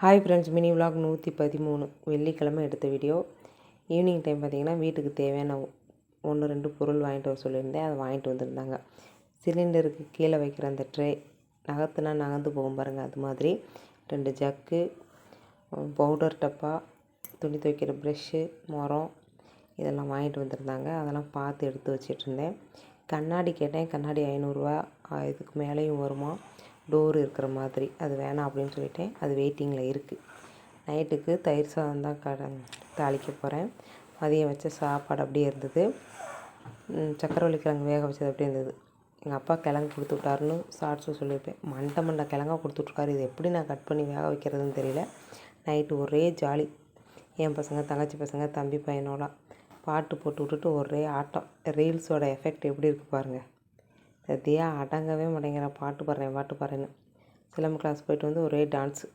Hi friends mini vlog நூற்றி பதிமூணு வெள்ளிக்கிழமை எடுத்த வீடியோ ஈவினிங் டைம் பார்த்திங்கன்னா வீட்டுக்கு தேவையான ஒன்று ரெண்டு பொருள் வாங்கிட்டு வர சொல்லியிருந்தேன். அதை வாங்கிட்டு வந்திருந்தாங்க. சிலிண்டருக்கு கீழே வைக்கிற அந்த ட்ரே நகர்த்துனா நகர்ந்து போகும் பாருங்கள் அது மாதிரி. ரெண்டு ஜக்கு பவுடர் டப்பா துணி துவைக்கிற ப்ரெஷ்ஷு மரம் இதெல்லாம் வாங்கிட்டு வந்திருந்தாங்க. அதெல்லாம் பார்த்து எடுத்து வச்சிட்ருந்தேன் கண்ணாடி கேட்டேன். கண்ணாடி ஐநூறுரூவா இதுக்கு மேலேயும் வருமா? டோர் இருக்கிற மாதிரி. அது வேணாம் அப்படின்னு சொல்லிட்டேன். அது வெயிட்டிங்கில் இருக்குது நைட்டுக்கு தயிர் சாதம் தான் கட தாளிக்க போகிறேன் மதியம் வச்ச சாப்பாடு அப்படியே இருந்தது. சக்கரவள்ளி கிழங்கு வேக வச்சது அப்படியே இருந்தது. எங்கள் அப்பா கிழங்கு கொடுத்து விட்டாருன்னு ஷார்ட்ஸும் சொல்லியிருப்பேன். மண்டை மண்டை கிழங்கா கொடுத்துட்ருக்காரு இது எப்படி நான் கட் பண்ணி வேக வைக்கிறதுன்னு தெரியல. நைட்டு ஒரே ஜாலி என் பசங்க தங்கச்சி பசங்க தம்பி பையனோட பாட்டு போட்டு விட்டுட்டு ஒரே ஆட்டம். ரீல்ஸோட எஃபெக்ட் எப்படி இருக்குது பாருங்கள் சத்தியாக அடங்கவே மாட்டேங்கிற. பாட்டு பாடுறேன் பாட்டு பாடுறேன்னு. சிலம்பு கிளாஸ் போயிட்டு வந்து ஒரே டான்ஸு